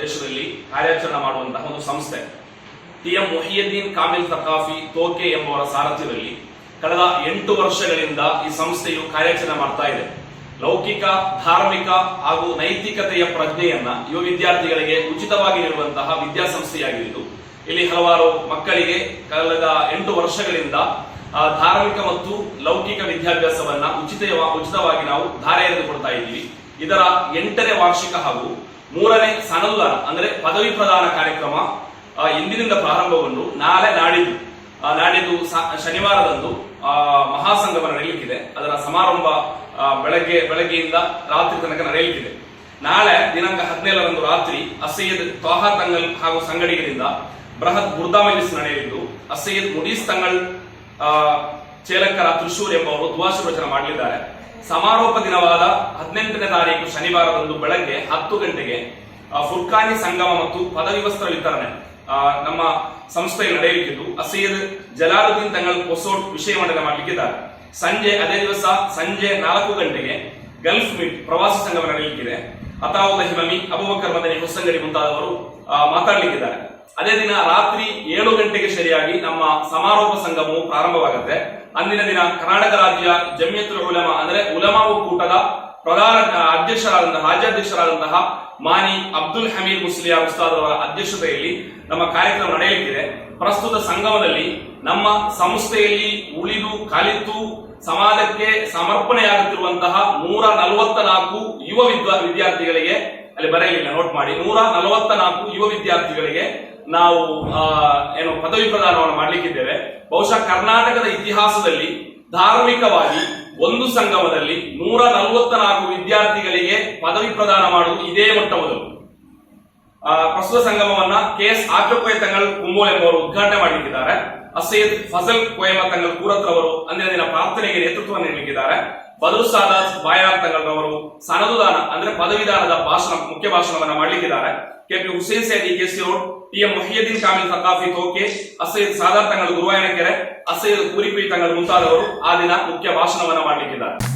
ದೇಶದಲ್ಲಿ ಕಾರ್ಯಾಚರಣೆ ಮಾಡುವಂತಹ ಒಂದು ಸಂಸ್ಥೆ. ಟಿ ಎಂ ಮೊಹಿಯುದ್ದೀನ್ ಕಾಮಿಲ್ ತಕಾಫಿ ತೋಕೆ ಎಂಬವರ ಸಾರಥ್ಯದಲ್ಲಿ ಕಳೆದ ಎಂಟು ವರ್ಷಗಳಿಂದ ಈ ಸಂಸ್ಥೆಯು ಕಾರ್ಯಾಚರಣೆ ಮಾಡ್ತಾ ಇದೆ. ಲೌಕಿಕ, ಧಾರ್ಮಿಕ ಹಾಗೂ ನೈತಿಕತೆಯ ಪ್ರಜ್ಞೆಯನ್ನ ಯುವ ವಿದ್ಯಾರ್ಥಿಗಳಿಗೆ ಉಚಿತವಾಗಿ ನೀಡುವಂತಹ ವಿದ್ಯಾಸಂಸ್ಥೆಯಾಗಿದ್ದು, ಇಲ್ಲಿ ಹಲವಾರು ಮಕ್ಕಳಿಗೆ ಕಳೆದ ಎಂಟು ವರ್ಷಗಳಿಂದ ಧಾರ್ಮಿಕ ಮತ್ತು ಲೌಕಿಕ ವಿದ್ಯಾಭ್ಯಾಸವನ್ನ ಉಚಿತ ಉಚಿತವಾಗಿ ನಾವು ಧಾರೆ ಎರೆದುಕೊಡ್ತಾ ಇದ್ದೀವಿ. ಇದರ ಎಂಟನೇ ವಾರ್ಷಿಕ ಹಾಗೂ ಮೂರನೇ ಸನದುದಾನ ಅಂದ್ರೆ ಪದವಿ ಪ್ರದಾನ ಕಾರ್ಯಕ್ರಮ ಇಂದಿನಿಂದ ಪ್ರಾರಂಭಗೊಂಡು ನಾಳೆ ನಾಡಿದ್ದು ನಾಡಿದ್ದು ಶನಿವಾರದಂದು ಮಹಾಸಂಗಮ ನಡೆಯಲಿಕ್ಕಿದೆ. ಅದರ ಸಮಾರಂಭ ಬೆಳಗ್ಗೆ, ಬೆಳಗ್ಗೆಯಿಂದ ರಾತ್ರಿ ತನಕ ನಡೆಯಲಿಕ್ಕಿದೆ. ನಾಳೆ ದಿನಾಂಕ ಹದಿನೇಳರಂದು ರಾತ್ರಿ ಅಸೈಯದ್ ತ್ವಾಹಾ ತಂಗಲ್ ಹಾಗೂ ಸಂಗಡಿಗರಿಂದ ಬೃಹತ್ ಬುರ್ದಾ ಮೈಲಿಸ್ ನಡೆಯಲಿದ್ದು, ಅಸೈಯದ್ ಮುಡೀಸ್ ತಂಗಲ್ ಚೇಲಕ್ಕರ ತ್ರಿಶೂರ್ ಎಂಬುವರು ರಚನೆ ಮಾಡಲಿದ್ದಾರೆ. ಸಮಾರೋಪ ದಿನವಾದ ಹದಿನೆಂಟನೇ ತಾರೀಕು ಶನಿವಾರದಂದು ಬೆಳಗ್ಗೆ ಹತ್ತು ಗಂಟೆಗೆ ಫುರ್ಕಾನಿ ಸಂಗಮ ಮತ್ತು ಪದವಿ ವಸ್ತ್ರ ವಿತರಣೆ ನಮ್ಮ ಸಂಸ್ಥೆಗೆ ನಡೆಯುತ್ತಿದ್ದು ಅಸೀದ್ ಜಲಾಲುದ್ದೀನ್ ತಂಗಲ್ ಕೊಸೋಟ್ ವಿಷಯ ಮಂಡನೆ ಮಾಡಲಿಕ್ಕಿದ್ದಾರೆ. ಸಂಜೆ ಅದೇ ದಿವಸ ಸಂಜೆ ನಾಲ್ಕು ಗಂಟೆಗೆ ಗಲ್ಫ್ ಮೀಟ್ ಪ್ರವಾಸಿ ಸಂಗಮ ನಡೆಯಲಿಕ್ಕಿದೆ. ಅತಾವು ಹಿಮಮಿ ಅಬುಬಕರ್ ಮದನಿ ಹೊಸಂಗಡಿ ಮುಂತಾದವರು ಮಾತಾಡಲಿಕ್ಕಿದ್ದಾರೆ. ಅದೇ ದಿನ ರಾತ್ರಿ ಏಳು ಗಂಟೆಗೆ ಸರಿಯಾಗಿ ನಮ್ಮ ಸಮಾರೋಪ ಸಂಗಮವು ಪ್ರಾರಂಭವಾಗುತ್ತೆ. ಅಂದಿನ ದಿನ ಕರ್ನಾಟಕ ರಾಜ್ಯ ಜಮಿಯತ್ ಉಲಮಾ, ಅಂದ್ರೆ ಉಲಮಾ ಒಕ್ಕೂಟದ ಪ್ರಧಾನ ಅಧ್ಯಕ್ಷರಾದಂತಹ, ರಾಜ್ಯಾಧ್ಯಕ್ಷರಾದಂತಹ ಮಾನಿ ಅಬ್ದುಲ್ ಹಮೀದ್ ಮುಸ್ಲಿಯಾ ಉಸ್ತಾದ್ ಅವರ ಅಧ್ಯಕ್ಷತೆಯಲ್ಲಿ ನಮ್ಮ ಕಾರ್ಯಕ್ರಮ ನಡೆಯುತ್ತಿದೆ ಪ್ರಸ್ತುತ ಸಂಗಮದಲ್ಲಿ ನಮ್ಮ ಸಂಸ್ಥೆಯಲ್ಲಿ ಉಳಿದು ಕಲಿತು ಸಮಾಜಕ್ಕೆ ಸಮರ್ಪಣೆಯಾಗುತ್ತಿರುವಂತಹ ನೂರ ನಲವತ್ತ ನಾಲ್ಕು ಯುವ ವಿದ್ಯಾರ್ಥಿಗಳಿಗೆ, ಅಲ್ಲಿ ಬರೆಯಲಿಲ್ಲ ನೋಟ್ ಮಾಡಿ, ನೂರ ನಲವತ್ತ ನಾಲ್ಕು ಯುವ ವಿದ್ಯಾರ್ಥಿಗಳಿಗೆ ನಾವು ಏನು ಪದವಿ ಪ್ರದಾನವನ್ನು ಮಾಡಲಿಕ್ಕಿದ್ದೇವೆ. ಬಹುಶಃ ಕರ್ನಾಟಕದ ಇತಿಹಾಸದಲ್ಲಿ ಧಾರ್ಮಿಕವಾಗಿ ಒಂದು ಸಂಗಮದಲ್ಲಿ ನೂರ ನಲವತ್ತ ನಾಲ್ಕು ವಿದ್ಯಾರ್ಥಿಗಳಿಗೆ ಪದವಿ ಪ್ರದಾನ ಮಾಡುವುದು ಇದೇ ಮೊಟ್ಟ ಮೊದಲು ಪ್ರಸ್ತುತ ಸಂಗಮವನ್ನ ಕೆ ಎಸ್ ಆಚೋಕೋಯ ತಂಗಳ್ ಕುಂಬೋಲ್ ಎಂಬುವರು ಉದ್ಘಾಟನೆ ಮಾಡಲಿಕ್ಕಿದ್ದಾರೆ ಅಸೈದ್ ಫಜಲ್ ಕೋಯಮ ತಂಗಲ್ ಕೂರತ್ರವರು ಅಂದಿನ ದಿನ ಪ್ರಾರ್ಥನೆಗೆ ನೇತೃತ್ವ ನೀಡಲಿಕ್ಕಿದ್ದಾರೆ. ಬದ್ರು ಸಾದಾತ್ ಬಾಯಾರ್ ತಂಗಲ್ರವರು ಸನದುದಾನ, ಅಂದ್ರೆ ಪದವಿದಾನದ ಭಾಷಣ, ಮುಖ್ಯ ಭಾಷಣವನ್ನ ಮಾಡಲಿಕ್ಕಿದ್ದಾರೆ. KP Hussain Syed K C road T M Mohiyuddin Kamil Saqafi Thoke, Assayyid Sadat ಗುರುವಾಯನ Guruvayanakere, Assayyid ಪೂರಿಪಿ ತಂಗಲ್ ಮುಂತಾದವರು ಆ ದಿನ ಮುಖ್ಯ ಭಾಷಣವನ್ನ ಮಾಡಲಿಕ್ಕಿದ್ದಾರೆ.